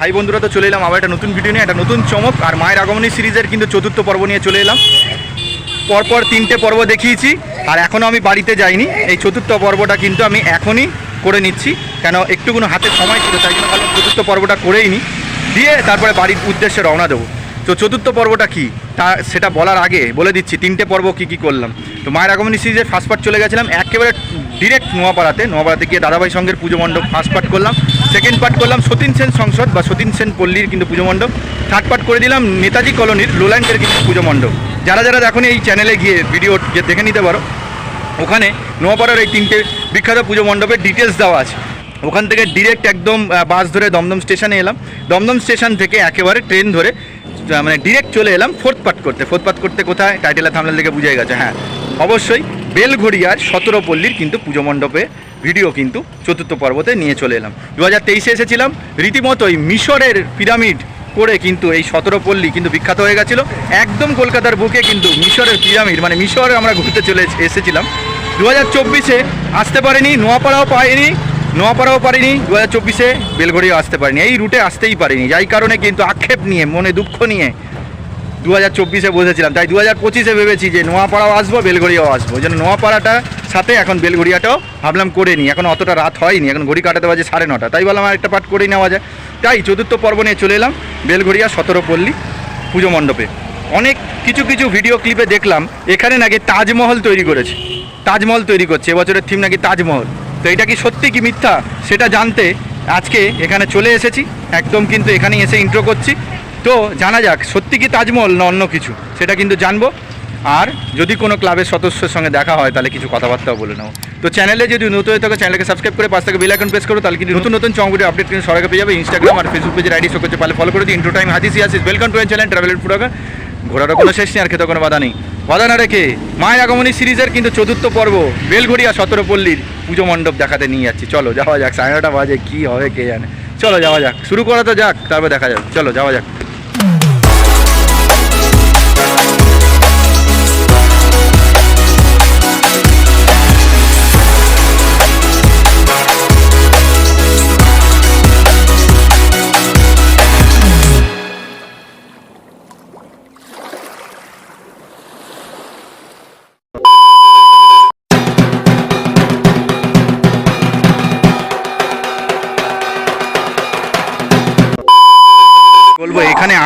High বন্ধুরা, তো চলে এলাম আবার একটা নতুন ভিডিও নিয়ে, একটা নতুন চমক আর মায়ের আগমনী সিরিজের কিন্তু চতুর্থ পর্ব নিয়ে চলে এলাম। পরপর তিনটে পর্ব দেখিয়েছি, আর এখনও আমি বাড়িতে যাইনি। এই চতুর্থ পর্বটা কিন্তু আমি এখনই করে নিচ্ছি, কেন একটুকুনো হাতে সময় ছিল, তাই জন্য চতুর্থ পর্বটা করেই নি। দিয়ে তারপরে বাড়ির উদ্দেশ্যে রওনা দেবো। তো চতুর্থ পর্বটা কি? তা সেটা বলার আগে বলে দিচ্ছি, তিনটে পর্ব কি কি করলাম। তো মায়ের আগমনী সিরিজের ফার্স্ট পার্ট চলে গেছিলাম, একেবারে ডিরেক্ট নোয়াপাড়াতে। নোয়াপাড়াতে গিয়ে দাদাভাই সঙ্গের পুজো মণ্ডপ ফার্স্ট পার্ট করলাম। সেকেন্ড পার্ট করলাম সতীন সেন সংসদ বা সতীন সেন পল্লীর কিন্তু পুজো মণ্ডপ। থার্ড পার্ট করে দিলাম নেতাজি কলোনির লোল্যান্ডের কিন্তু পুজো মণ্ডপ। যারা যারা দেখুন এই চ্যানেলে গিয়ে ভিডিও দেখে নিতে পারো, ওখানে নোয়াপাড়ার এই তিনটে বিখ্যাত পুজো মণ্ডপের ডিটেলস দেওয়া আছে। ওখান থেকে ডিরেক্ট একদম বাস ধরে দমদম স্টেশনে এলাম। দমদম স্টেশন থেকে একেবারে ট্রেন ধরে মানে ডিরেক্ট চলে এলাম ফোর্থ পার্ট করতে। ফোর্থ পার্ট করতে কোথায়? টাইটেলা থামলাল থেকে বুঝে গেছে হ্যাঁ। অবশ্যই বেলঘড়িয়ার সতেরো পল্লীর কিন্তু পুজো মণ্ডপে ভিডিও কিন্তু চতুর্থ পর্বতে নিয়ে চলে এলাম। দু হাজার তেইশে এসেছিলাম রীতিমতোই মিশরের পিরামিড করে কিন্তু এই সতেরো পল্লী কিন্তু বিখ্যাত হয়ে গেছিল। একদম কলকাতার বুকে কিন্তু মিশরের পিরামিড মানে মিশরে আমরা ঘুরতে চলে এসেছিলাম। দু হাজার চব্বিশে আসতে পারিনি, নোয়াপাড়াও পাইনি, নোয়াপাড়াও পারিনি দু হাজার চব্বিশে বেলঘড়িও আসতে পারিনি। এই রুটে আসতেই পারিনি। যাই কারণে কিন্তু আক্ষেপ নিয়ে, মনে দুঃখ নিয়ে দু হাজার চব্বিশে বসেছিলাম, তাই দু হাজার পঁচিশে ভেবেছি যে নোয়াপাড়াও আসব, বেলঘড়িয়াও আসব। জন্য নোয়াপাড়াটা সাথে এখন বেলঘড়িয়াটাও ভাবলাম করে নিই। এখন অতটা রাত হয়নি, এখন ঘড়ি কাটাতে বাজে সাড়ে নটা। তাই বললাম আর একটা পাঠ করেই নেওয়া যায় তাই চতুর্থ পর্ব নিয়ে চলে এলাম, বেলঘড়িয়া সতেরো পল্লী পুজো মণ্ডপে। অনেক কিছু কিছু ভিডিও ক্লিপে দেখলাম, এখানে নাকি তাজমহল তৈরি করেছে। তাজমহল তৈরি করছে, এবছরের থিম নাকি তাজমহল। তো এটা কি সত্যি কি মিথ্যা, সেটা জানতে আজকে এখানে চলে এসেছি। একদম কিন্তু এখানে এসে ইন্ট্রো করছি। তো জানা যাক, সত্যি কি তাজমহল না অন্য কিছু? সেটা কিন্তু জানব। আর যদি কোনো ক্লাবের সদস্যের সঙ্গে দেখা হয়, তাহলে কিছু কথাবার্তাও বলে নেব। তো চ্যানেলে যদি নতুন হয়ে থাকে চ্যানেলকে সাবস্ক্রাইব করে পাশ থেকে বেল আইকন প্রেস করো, তাহলে কিন্তু নতুন নতুন চমগুলি আপডেট কিন্তু সবাইকে পেয়ে যাবে। ইনস্টাগ্রাম আর ফেসবুক পেজের আইডি শো করছে পালে ফলো করে দিই ইন্ট্রো টাইম হাদিসি আসিস ওয়েলকাম টু চ্যানেল ট্রাভেল ফুডাকা ঘোরারও কোনো শেষ নেই, আর খেতে কোনো বাধা নেই। বাধা না রেখে মায়ের আগমনী সিরিজের কিন্তু চতুর্থ পর্ব, বেলঘড়িয়া সতেরো পল্লীর পুজো মণ্ডপ দেখাতে নিয়ে যাচ্ছি। চলো, যাওয়া যাক, সাড়ে নটা বাজে, কী হবে কে জানে। চলো, যাওয়া যাক, শুরু করা তো যাক, তারপর দেখা যাবে। চলো, যাওয়া যাক।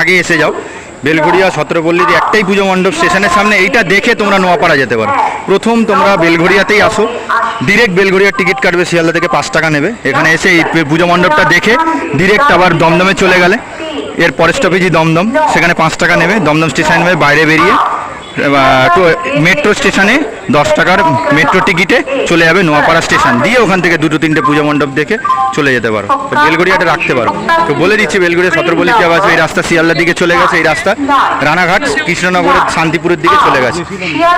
আগে এসে যাও। বেলঘড়িয়া সতেরোপল্লীর একটাই পুজো মণ্ডপ স্টেশনের সামনে। এইটা দেখে তোমরা নোয়াপাড়া যেতে পারো। প্রথম তোমরা বেলঘড়িয়াতেই আসো। ডিরেক্ট বেলঘড়িয়ার টিকিট কাটবে শিয়ালদা থেকে পাঁচ টাকা নেবে। এখানে এসে এই পুজো মণ্ডপটা দেখে ডিরেক্ট আবার দমদমে চলে গেলে। এর পরের স্টপেজই দমদম। সেখানে পাঁচ টাকা নেবে। দমদম স্টেশন বাইরে বেরিয়ে মেট্রো স্টেশনে দশ টাকার মেট্রো টিকিটে চলে যাবে নোয়াপাড়া স্টেশন দিয়ে ওখান থেকে দুটো তিনটে পুজো মণ্ডপ দেখে চলে যেতে পারো। বেলগড়িয়াটা রাখতে পারো। তো বলে দিচ্ছি বেলগড়িয়া সতেরো বলি যাওয়া আছে এই রাস্তা শিয়ালদার দিকে চলে গেছে, এই রাস্তা রানাঘাট, কৃষ্ণনগরের শান্তিপুরের দিকে চলে গেছে।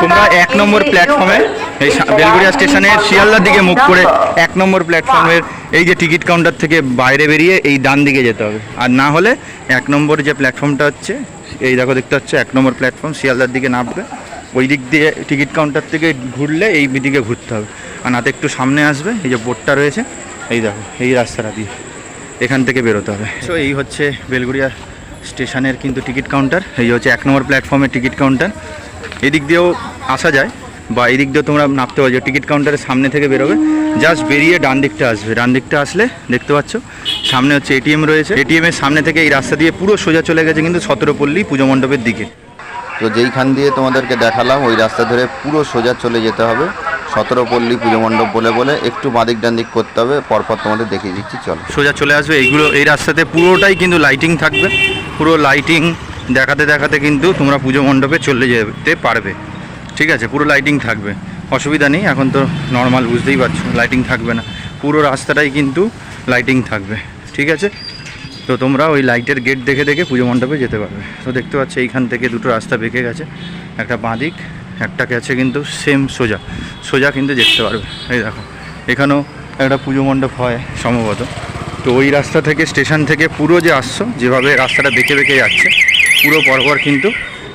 তোমরা এক নম্বর প্ল্যাটফর্মে এই বেলগড়িয়া স্টেশনের শিয়ালদার দিকে মুখ করে এক নম্বর প্ল্যাটফর্মের এই যে টিকিট কাউন্টার থেকে বাইরে বেরিয়ে এই ডান দিকে যেতে হবে। আর না হলে এক নম্বর যে প্ল্যাটফর্মটা হচ্ছে, এই দেখো দেখতে হচ্ছে এক নম্বর প্ল্যাটফর্ম শিয়ালদার দিকে নামবে। ওই দিক দিয়ে টিকিট কাউন্টার থেকে ঘুরলে এই দিকে ঘুরতে হবে। আর নাতে একটু সামনে আসবে, এই যে বোর্ডটা রয়েছে, এই দেখো, এই রাস্তাটা দিয়ে এখান থেকে বেরোতে হবে। সো এই হচ্ছে বেলগুড়িয়া স্টেশনের কিন্তু টিকিট কাউন্টার, এই হচ্ছে এক নম্বর প্ল্যাটফর্মের টিকিট কাউন্টার। এদিক দিয়েও আসা যায়, বা এদিক দিয়েও তোমরা নামতে পারছ টিকিট কাউন্টারের সামনে থেকে বেরোবে। জাস্ট বেরিয়ে ডান দিকটা আসবে, ডান দিকটা আসলে দেখতে পাচ্ছ, সামনে হচ্ছে এটিএম রয়েছে। এটিএমের সামনে থেকে এই রাস্তা দিয়ে পুরো সোজা চলে গেছে কিন্তু সতেরোপল্লী পুজো মণ্ডপের দিকে। তো যেইখান দিয়ে তোমাদেরকে দেখালাম, ওই রাস্তা ধরে পুরো সোজা চলে যেতে হবে। সতেরো পল্লী পুজো মণ্ডপ বলে বলে একটু বাদিক ডান দিক করতে হবে, পরপর তোমাদের দেখিয়ে দিচ্ছি, চলো। সোজা চলে আসবে, এইগুলো, এই রাস্তাতে পুরোটাই কিন্তু লাইটিং থাকবে। পুরো লাইটিং দেখাতে দেখাতে কিন্তু তোমরা পুজো মণ্ডপে চলে যেতে পারবে। ঠিক আছে, পুরো লাইটিং থাকবে। অসুবিধা নেই, এখন তো নর্মাল বুঝতেই পারছ লাইটিং থাকবে না। পুরো রাস্তাটাই কিন্তু লাইটিং থাকবে। ঠিক আছে? তো তোমরা ওই লাইটের গেট দেখে দেখে পুজো মণ্ডপে যেতে পারবে। তো দেখতে পাচ্ছ এইখান থেকে দুটো রাস্তা বেঁকে গেছে। একটা বাঁদিক একটা গেছে কিন্তু সেম সোজা। সোজা কিন্তু দেখতে পারবে। এই দেখো, এখানেও একটা পুজো মণ্ডপ হয় সম্ভবত। তো ওই রাস্তা থেকে, স্টেশন থেকে পুরো যে আসছো, যেভাবে রাস্তাটা বেঁকে বেঁকে যাচ্ছে, পুরো পরপর কিন্তু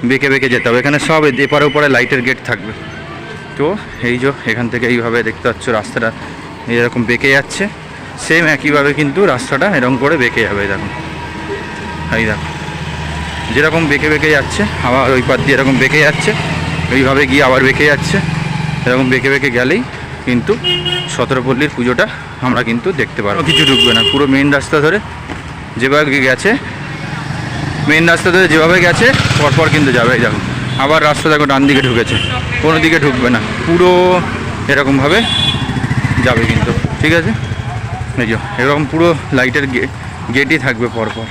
বেঁকে বেঁকে যেতে হবে। এখানে সব এপারে ওপারে লাইটের গেট থাকবে। তো এই যে এখান থেকে এইভাবে দেখতে পাচ্ছ রাস্তাটা, এরকম বেঁকে যাচ্ছে। সেম একইভাবে কিন্তু রাস্তাটা এরকম করে বেঁকে যাবে দেখুন এই দেখো। যেরকম বেঁকে বেঁকে যাচ্ছে, আবার ওই পার দিয়ে এরকম বেঁকে যাচ্ছে ওইভাবে গিয়ে আবার বেঁকে যাচ্ছে। এরকম বেঁকে বেঁকে গেলেই কিন্তু সতেরোপল্লীর পুজোটা আমরা কিন্তু দেখতে পারব। কিছু ঢুকবে না, পুরো মেন রাস্তা ধরে যেভাবে গেছে মেন রাস্তা ধরে যেভাবে গেছে, পরপর কিন্তু যাবে, এই দেখো। আবার রাস্তা দেখো, ডান দিকে ঢুকেছে, কোনো দিকে ঢুকবে না, পুরো এরকমভাবে যাবে কিন্তু, ঠিক আছে? এই এরকম পুরো লাইটের গেটই থাকবে পরপর।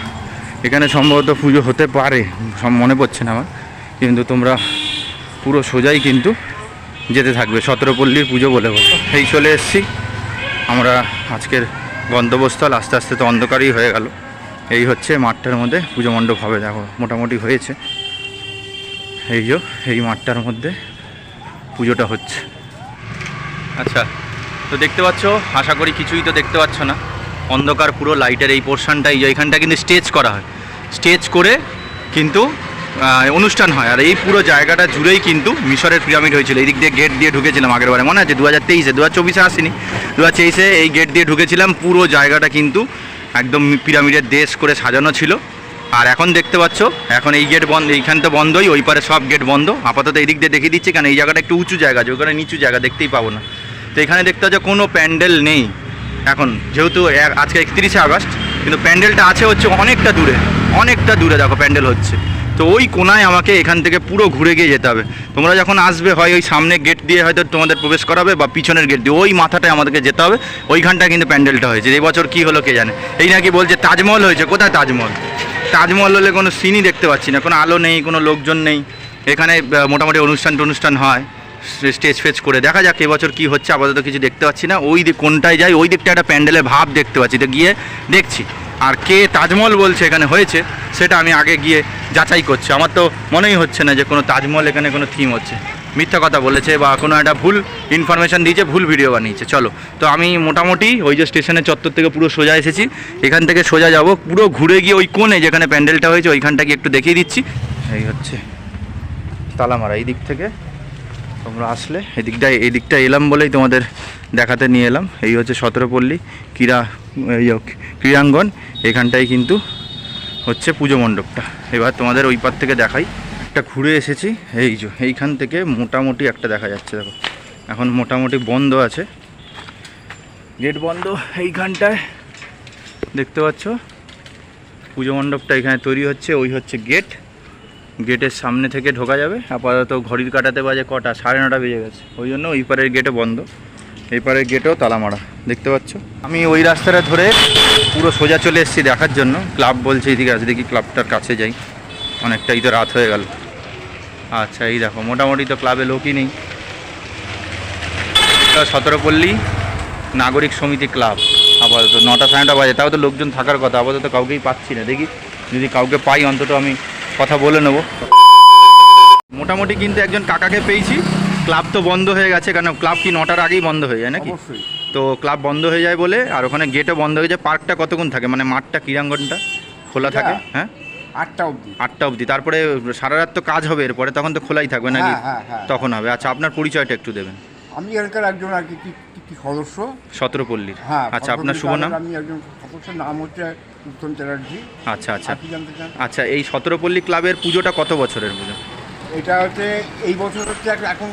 এখানে সম্ভবত পুজো হতে পারে, সব মনে পড়ছে না আমার। কিন্তু তোমরা পুরো সোজাই কিন্তু যেতে থাকবে, সতেরোপল্লীর পুজো বলে বলো। এই চলে এসছি। আমরা আজকের গন্তব্যস্থল আস্তে আস্তে তো অন্ধকারই হয়ে গেল। এই হচ্ছে মাঠটার মধ্যে পুজো মণ্ডপ হবে, দেখো, মোটামুটি হয়েছে। এই যে, এই মাঠটার মধ্যে পুজোটা হচ্ছে। আচ্ছা তো দেখতে পাচ্ছ, আশা করি কিছুই তো দেখতে পাচ্ছ না। অন্ধকার পুরো লাইটের এই পোর্শনটা এই এখানটা কিন্তু স্টেজ করা হয়। স্টেজ করে কিন্তু অনুষ্ঠান হয়। আর এই পুরো জায়গাটা জুড়েই কিন্তু মিশরের পিরামিড হয়েছিল। এই দিক দিয়ে গেট দিয়ে ঢুকেছিলাম আগের বারে, মনে আছে? দু হাজার তেইশে দু হাজার চব্বিশে আসিনি। দু হাজার তেইশে এই গেট দিয়ে ঢুকেছিলাম, পুরো জায়গাটা কিন্তু একদম পিরামিডের দেশ করে সাজানো ছিল। আর এখন দেখতে পাচ্ছ, এখন এই গেট বন্ধ, এইখান তো বন্ধই, ওই পারে সব গেট বন্ধ। আপাতত এই দিক দিয়ে দেখিয়ে দিচ্ছি কারণ এই জায়গাটা একটু উঁচু জায়গা আছে, ওখানে নিচু জায়গা দেখতেই পাবো না। তো এখানে দেখতে পাচ্ছ কোনো প্যান্ডেল নেই। এখন যেহেতু আজকে একত্রিশে আগস্ট, কিন্তু প্যান্ডেলটা আছে হচ্ছে অনেকটা দূরে। অনেকটা দূরে দেখো প্যান্ডেল হচ্ছে। তো ওই কোনায় আমাকে এখান থেকে পুরো ঘুরে গিয়ে যেতে হবে। তোমরা যখন আসবে, হয় ওই সামনে গেট দিয়ে হয়তো তোমাদের প্রবেশ করাবে বা পিছনের গেট দিয়ে, ওই মাথাটায় আমাদেরকে যেতে হবে। ওইখানটায় কিন্তু প্যান্ডেলটা হয়েছে। এই বছর কি হলো কে জানে। এই নাকি বলছে, তাজমহল হয়েছে। কোথায় তাজমহল? তাজমহল হলে কোনো সিনই দেখতে পাচ্ছি না। কোনো আলো নেই, কোনো লোকজন নেই। এখানে মোটামুটি অনুষ্ঠান টনুষ্ঠান হয়। স্টেজ ফেজ করে। দেখা যাক এবছর কি হচ্ছে, আপাতত কিছু দেখতে পাচ্ছি না। ওই কোনটায় যাই, ওই দিকটা একটা প্যান্ডেলের ভাব দেখতে পাচ্ছি। তো গিয়ে দেখছি। আর কে তাজমহল বলছে এখানে হয়েছে, সেটা আমি আগে গিয়ে যাচাই করছি। আমার তো মনেই হচ্ছে না যে কোনো তাজমহল এখানে কোনো থিম হচ্ছে। মিথ্যা কথা বলেছে বা কোনো একটা ভুল ইনফরমেশান দিয়েছে, ভুল ভিডিও বানিয়েছে। চলো, তো আমি মোটামুটি ওই যে স্টেশনের চত্বর থেকে পুরো সোজা এসেছি। এখান থেকে সোজা যাব, পুরো ঘুরে গিয়ে ওই কোণে যেখানে প্যান্ডেলটা হয়েছে ওইখানটা গিয়ে একটু দেখিয়ে দিচ্ছি। এই হচ্ছে তালামারা, এই দিক থেকে। তোমরা আসলে এদিকটায় এই দিকটা এলাম বলেই তোমাদের দেখাতে নিয়ে এলাম। এই হচ্ছে সতেরোপল্লী ক্রীড়া এই ক্রীড়াঙ্গন। এখানটায় কিন্তু হচ্ছে পুজো মণ্ডপটা। এবার তোমাদের ওই পার থেকে দেখাই। একটা ঘুরে এসেছি। এই যে, এইখান থেকে মোটামুটি একটা দেখা যাচ্ছে, দেখো। এখন মোটামুটি বন্ধ আছে। গেট বন্ধ। এইখানটায় দেখতে পাচ্ছ? পুজো মণ্ডপটা এখানে তৈরি হচ্ছে। ওই হচ্ছে গেট। গেটের সামনে থেকে ঢোকা যাবে, আপাতত ঘড়ির কাটাতে বাজে কটা, সাড়ে নটা বেজে গেছে। ওই জন্য ওই পারের গেটও বন্ধ। এই পারের গেটও তালা মারা, দেখতে পাচ্ছ? আমি ওই রাস্তাটা ধরে পুরো সোজা চলে এসেছি দেখার জন্য। ক্লাব বলছে এইদিকে আছে দেখি ক্লাবটার কাছে যাই। অনেকটাই তো রাত হয়ে গেল। আচ্ছা এই দেখো, মোটামুটি তো ক্লাবে লোকই নেই। সতেরোপল্লী নাগরিক সমিতি ক্লাব। আপাতত নটা, সাড়ে নটা বাজে, তাও তো লোকজন থাকার কথা, আপাতত কাউকেই পাচ্ছি না। দেখি, যদি কাউকে পাই, অন্তত আমি কথা বলে নেব। মোটামুটি কিন্তু একজন কাকাকে পেয়েছি। ক্লাব তো বন্ধ হয়ে গেছে কারণ ক্লাব কি নটার আগেই বন্ধ হয়ে যায় নাকি? তো ক্লাব বন্ধ হয়ে যায় বলে আর ওখানে গেটও বন্ধ হয়ে যায়। পার্কটা কতক্ষণ থাকে? মানে মাঠটা ক্রীড়াঙ্গনটা? খোলা থাকে? হ্যাঁ? আটটা অবধি। আটটা অবধি। তারপরে সারা রাত তো কাজ হবে এরপরে তখন তো খোলাই থাকবে নাকি? হ্যাঁ, হ্যাঁ, হ্যাঁ। তখন হবে। আচ্ছা আপনার পরিচয়টা একটু দেবেন। আমি এখানকার একজন আর কি সদস্য? সতেরোপল্লীর হ্যাঁ আচ্ছা আপনার শুভ নাম? আমি একজন সদস্যের নাম হচ্ছে উত্তম চ্যাটার্জি। আচ্ছা আচ্ছা। আপনি জানতে চান? আচ্ছা এই সতেরোপল্লী ক্লাবের পুজোটা কত বছরের পুজো? এটা হচ্ছে এই বছর হচ্ছে এখন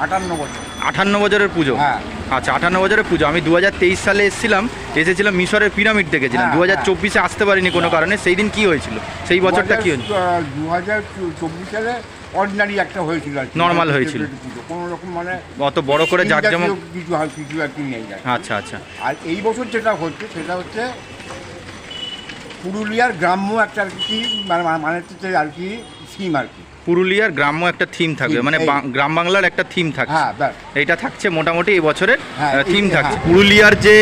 আটান্ন বছর। আটান্ন বছরের পুজো? হ্যাঁ। আচ্ছা আটান্ন বছরের পুজো। আমি দু হাজার তেইশ সালে এসেছিলাম এসেছিলাম মিশরের পিরামিড দেখেছিলাম হ্যাঁ, দু হাজার হ্যাঁ। চব্বিশে আসতে পারিনি কোনো কারণে। সেই দিন কী হয়েছিল? সেই বছরটা কী হয়েছিল? দু হাজার চব্বিশ সালে অর্ডিনারি একটা হয়েছিল কি। Normal হয়েছিল। কোনো রকম মানে অত বড় করে জাঁকজমক কিছু কিছু আর কি নেই আচ্ছা আচ্ছা। আর এই বছর যেটা হচ্ছে সেটা হচ্ছে পুরুলিয়ার গ্রাম্য একটা আর কি মানে মানে হচ্ছে আর কি থিম আর কি। পুরুলিয়ার গ্রাম্য একটা থিম থাকবে মানে গ্রাম বাংলার একটা থিম থাকছে। হ্যাঁ এইটা থাকছে মোটামুটি এই বছরের হ্যাঁ, থিম থাকছে। হ্যাঁ। পুরুলিয়ার যে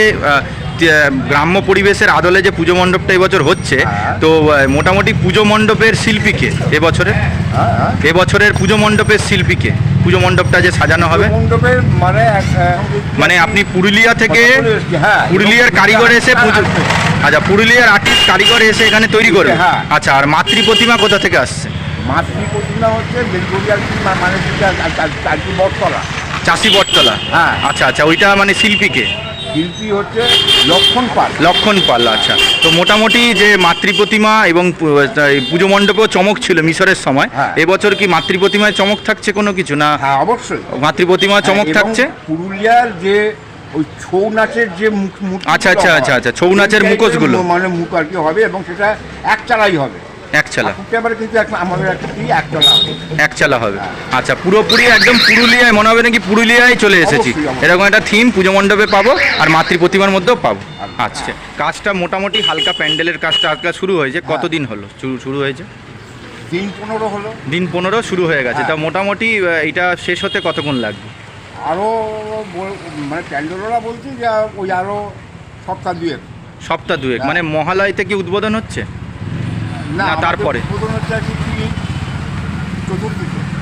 গ্রাম্য পরিবেশের আদলে যে পুজো মণ্ডপটা এবছর হচ্ছে হ্যাঁ। তো মোটামুটি পুজো মণ্ডপের শিল্পীকে হ্যাঁ হ্যাঁ। এবছরের পুজো মণ্ডপের শিল্পীকে পুজো মণ্ডপটা যে সাজানো হবে? মণ্ডপের মানে মানে আপনি পুরুলিয়া থেকে হ্যাঁ পুরুলিয়ার কারিগর এসে পুজো আচ্ছা পুরুলিয়ার আর্টিস্ট কারিগর এসে এখানে তৈরি করবে? হ্যাঁ। আচ্ছা আর মাতৃ প্রতিমা কোথা থেকে আসছে? মাতৃ প্রতিমা হচ্ছে বেলগড়ি আর মানে কি বটতলা। চাষি বটতলা? হ্যাঁ। আচ্ছা আচ্ছা ওইটা মানে শিল্পীকে? শিল্পী হচ্ছে লক্ষণ পাল। লক্ষণ পাল আচ্ছা। তো মোটামুটি যে মাতৃ প্রতিমা এবং এই পুজো মণ্ডপেও চমক ছিল মিশরের সময় হ্যাঁ। এবছর কি মাতৃ প্রতিমায় চমক থাকছে কোনো কিছু না? হ্যাঁ অবশ্যই। মাতৃ প্রতিমা চমক থাকছে? পুরুলিয়ার যে ওই ছৌ নাচের যে মুখ আচ্ছা, আচ্ছা, আচ্ছা, আচ্ছা, ছৌ নাচের মুখোশগুলো। মানে মুখ আর কি হবে এবং সেটা এক চালাই হবে। এক চালা। এবারে কিন্তু আমাদের একটা কি? এক চালা হবে। আচ্ছা পুরোপুরি একদম পুরুলিয়ায় মনে হবে নাকি পুরুলিয়ায় চলে এসেছি। এরকম একটা থিম পুজো মণ্ডপে পাবো আর মাতৃ প্রতিমার মধ্যেও পাবো। আচ্ছা। কাজটা মোটামুটি হালকা প্যান্ডেলের কাজটা হালকা শুরু হয়েছে। হ্যাঁ। কতদিন হলো? শুরু হয়েছে? দিন পনেরো হলো। দিন পনেরো শুরু হয়ে গেছে। তা হ্যাঁ। মোটামুটি আহ, এটা শেষ হতে কতক্ষণ লাগবে? আরও মানে প্যান্ডেলরা বলছি যে ওই আরও সপ্তাহ দুয়েক। সপ্তাহ দুয়েক। হ্যাঁ। মানে মহালয় থেকে উদ্বোধন হচ্ছে? না, তারপরে?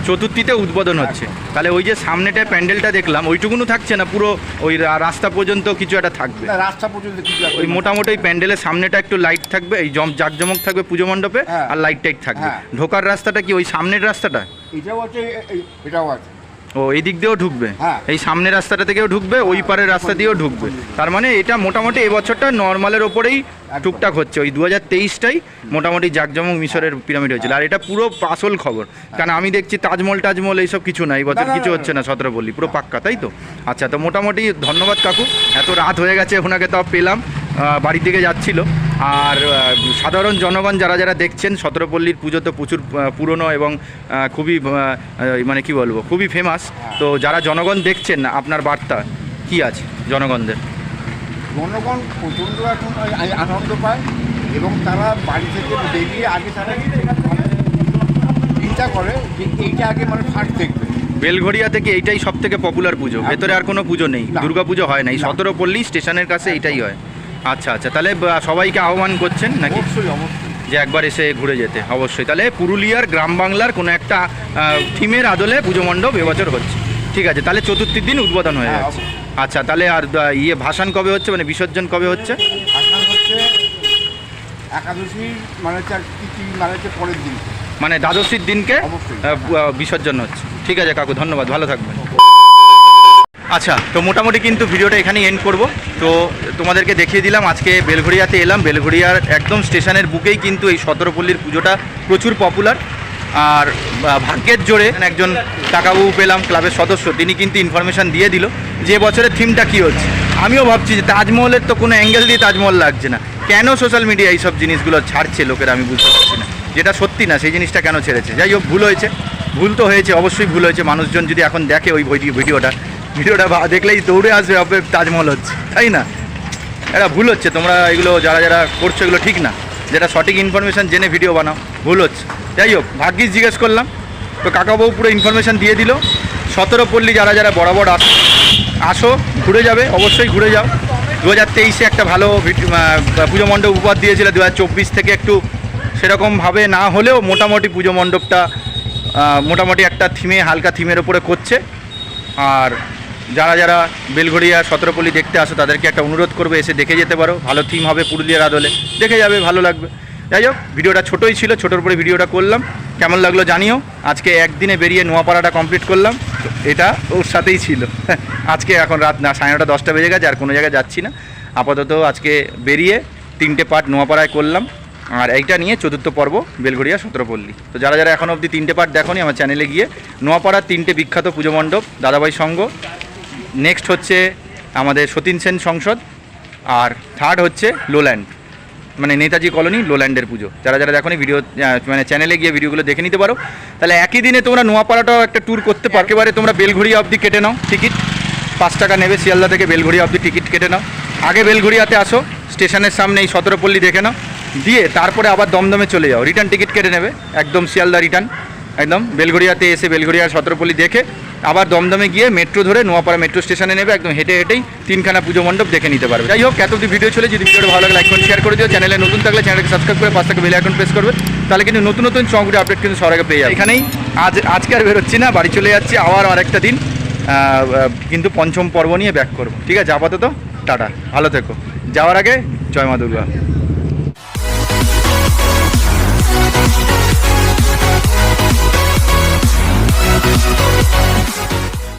চতুর্থীতে। উদ্বোধন হচ্ছে। তাহলে ওই যে সামনেটায় প্যান্ডেলটা দেখলাম ওইটুকুনও থাকছে না? পুরো ওই রাস্তা পর্যন্ত কিছু একটা থাকবে? রাস্তা পর্যন্ত ওই মোটামুটি প্যান্ডেলের সামনেটা একটু লাইট থাকবে এই জম জাকজমক থাকবে পুজো মণ্ডপে হ্যাঁ। আর লাইট টাইট থাকবে। হ্যাঁ। ঢোকার রাস্তাটা কি ওই সামনের রাস্তাটা? এটাও আছে এ- এ- এটাও আছে। ও এই দিক দিয়েও ঢুকবে? হ্যাঁ। এই সামনের রাস্তাটা থেকেও ঢুকবে ওই পারের রাস্তা দিয়েও ঢুকবে। তার মানে এটা মোটামুটি এবছরটা নর্মালের ওপরেই টুকটাক হচ্ছে। ওই দু হাজার তেইশটাই মোটামুটি জাকজমক মিশরের পিরামিড হয়েছিল। আর এটা পুরো আসল খবর। কারণ আমি দেখছি তাজমহল টাজমহল এইসব কিছু না এই বছর কিছু হচ্ছে না সতেরো বললি। পুরো পাক্কা তাই তো? আচ্ছা তো মোটামুটি ধন্যবাদ কাকু। এত রাত হয়ে গেছে ওনাকে তো পেলাম। বাড়ির দিকে যাচ্ছিল। আর সাধারণ জনগণ যারা যারা দেখছেন সতেরোপল্লীর পুজো তো প্রচুর পুরনো এবং খুবই মানে কি বলব খুবই ফেমাস তো যারা জনগণ দেখছেন আপনার বার্তা কি আছে জনগণদের? জনগণ প্রচণ্ড এখন আনন্দ পায় এবং তারা বাড়ি থেকে বেরিয়ে আগে তারা চিন্তা করে যে এইটা আগে মানে ফার্স্ট দেখবে। বেলঘড়িয়া থেকে এইটাই সব থেকে পপুলার পুজো ভেতরে আর কোনো পুজো নেই। দুর্গা পুজো হয় নাই সতেরো পল্লী স্টেশনের কাছে এইটাই হয়। আচ্ছা আচ্ছা। তাহলে সবাইকে আহ্বান করছেন নাকি? অবশ্যই অবশ্যই। যে একবার এসে ঘুরে যেতে। অবশ্যই। তাহলে পুরুলিয়ার গ্রাম বাংলার কোনো একটা থিমের আদলে পুজো মণ্ডপ এবছর হচ্ছে। ঠিক আছে। তাহলে চতুর্থীর দিন উদ্বোধন হয়ে হ্যাঁ, যাচ্ছে। আচ্ছা তাহলে আর ইয়ে ভাসান কবে হচ্ছে? মানে বিসর্জন কবে হচ্ছে? আসার হচ্ছে একাদশী মানে হচ্ছে মানে হচ্ছে পরের দিন। মানে দ্বাদশীর দিনকে বিসর্জন হচ্ছে। ঠিক আছে কাকু ধন্যবাদ ভালো থাকবেন। আচ্ছা তো মোটামুটি কিন্তু ভিডিওটা এখানেই এন্ড করব। তো তোমাদেরকে দেখিয়ে দিলাম আজকে বেলঘড়িয়াতে এলাম। বেলঘড়িয়ার একদম স্টেশনের বুকেই কিন্তু এই সতেরোপল্লীর পুজোটা প্রচুর পপুলার আর ভাগ্যের জোরে একজন কাকাবাবু পেলাম ক্লাবের সদস্য তিনি কিন্তু ইনফরমেশন দিয়ে দিল। যে বছরের থিমটা কী হচ্ছে? আমিও ভাবছি যে তাজমহলের তো কোনো অ্যাঙ্গেল দিয়ে তাজমহল লাগছে না। কেন সোশ্যাল মিডিয়া এইসব জিনিসগুলো ছাড়ছে লোকেরা আমি বুঝতে পারছি না। যেটা সত্যি না, সেই জিনিসটা কেন ছেড়েছে? যাই হোক, ভুল হয়েছে। ভুল তো হয়েছে, অবশ্যই ভুল হয়েছে। মানুষজন যদি এখন দেখে ওই ভিডিও ভিডিওটা ভিডিওটা দেখলেই দৌড়ে আসবে তাজমহল হচ্ছে। তাই না? এটা ভুল হচ্ছে। তোমরা এগুলো যারা যারা করছ, এগুলো ঠিক না। যেটা সঠিক ইনফরমেশন জেনে ভিডিও বানাও, ভুল হচ্ছে। যাই হোক, ভাগ্যিস জিজ্ঞেস করলাম। তো কাকাবাবু পুরো ইনফরমেশন দিয়ে দিল। সতেরো পল্লী যারা যারা বরাবর আসো আসো, ঘুরে যাবে, অবশ্যই ঘুরে যাও। দু হাজার তেইশে একটা ভালো পুজো মণ্ডপ উপহার দিয়েছিল দু হাজার চব্বিশ থেকে একটু সেরকমভাবে না হলেও মোটামুটি পুজো মণ্ডপটা মোটামুটি একটা থিমে, হালকা থিমের ওপরে করছে। আর যারা যারা বেলঘড়িয়া, সতেরোপল্লী দেখতে আসো, তাদেরকে একটা অনুরোধ করবে, এসে দেখে যেতে পারো। ভালো থিম হবে পুরুলিয়ার আদলে। দেখে যাবে, ভালো লাগবে। যাই হোক, ভিডিওটা ছোটোই ছিল, ছোটোর উপরে ভিডিওটা করলাম। কেমন লাগল জানিও। আজকে একদিনে বেরিয়ে নোয়াপাড়াটা কমপ্লিট করলাম। এটা ওর সাথেই ছিল। আজকে এখন রাত না, সাড়ে নটা, দশটা বেজে গেছে, আর কোনো জায়গায় যাচ্ছি না। আপাতত আজকে বেরিয়ে তিনটে পার্ট নোয়াপাড়ায় করলাম। আর এইটা নিয়ে চতুর্থ পর্ব, বেলঘড়িয়া সতেরোপল্লী। তো যারা যারা এখন অবধি তিনটে পার্ট দেখোনি, আমার চ্যানেলে গিয়ে নোয়াপাড়ার তিনটে বিখ্যাত পুজো মণ্ডপ, দাদাভাই সংঘ নেক্সট হচ্ছে আমাদের সতীন সেন সংসদ, আর থার্ড হচ্ছে লোল্যান্ড। মানে নেতাজি কলোনি, লোল্যান্ডের পুজো। যারা যারা দেখো ভিডিও মানে চ্যানেলে গিয়ে ভিডিওগুলো দেখে নিতে পারো। তাহলে একই দিনে তোমরা নোয়াপাড়াটাও একটা ট্যুর করতে পারো। একেবারে তোমরা বেলঘড়িয়া অবধি কেটে নাও টিকিট পাঁচ টাকা নেবে শিয়ালদা থেকে বেলঘড়িয়া অবধি টিকিট কেটে নাও। আগে বেলঘড়িয়াতে আসো, স্টেশনের সামনে এই সতেরোপল্লী দেখে নাও। দিয়ে তারপরে আবার দমদমে চলে যাও। রিটার্ন টিকিট কেটে নেবে। একদম শিয়ালদা রিটার্ন একদম, বেলঘড়িয়াতে এসে বেলঘড়িয়ার সতেরোপল্লী দেখে, আবার দমদমে গিয়ে মেট্রো ধরে নোয়াপাড়া মেট্রো স্টেশনে নেবে, একদম হেঁটে হেঁটেই তিনখানা পুজো মণ্ডপ দেখে নিতে পারবে। যাই হোক এত ভিডিও চলে, যদি ভিডিওটা ভালো লাগে লাইক করে শেয়ার করে দিও। চ্যানেলে নতুন থাকলে চ্যানেলকে সাবস্ক্রাইব করে পাঁচ থেকে বেল আইকন প্রেস করবে। তাহলে কিন্তু নতুন নতুন চমকগুলো আপডেট কিন্তু সবার আগে পেয়ে যাবে। এখানেই আজ, আজকে আর বেরোচ্ছি না, বাড়ি চলে যাচ্ছি, আবার আরেকটা দিন কিন্তু পঞ্চম পর্ব নিয়ে ব্যাক করব। ঠিক আছে, আপাতত, টাটা, ভালো থেকো। যাওয়ার আগে, জয় মা দুর্গা।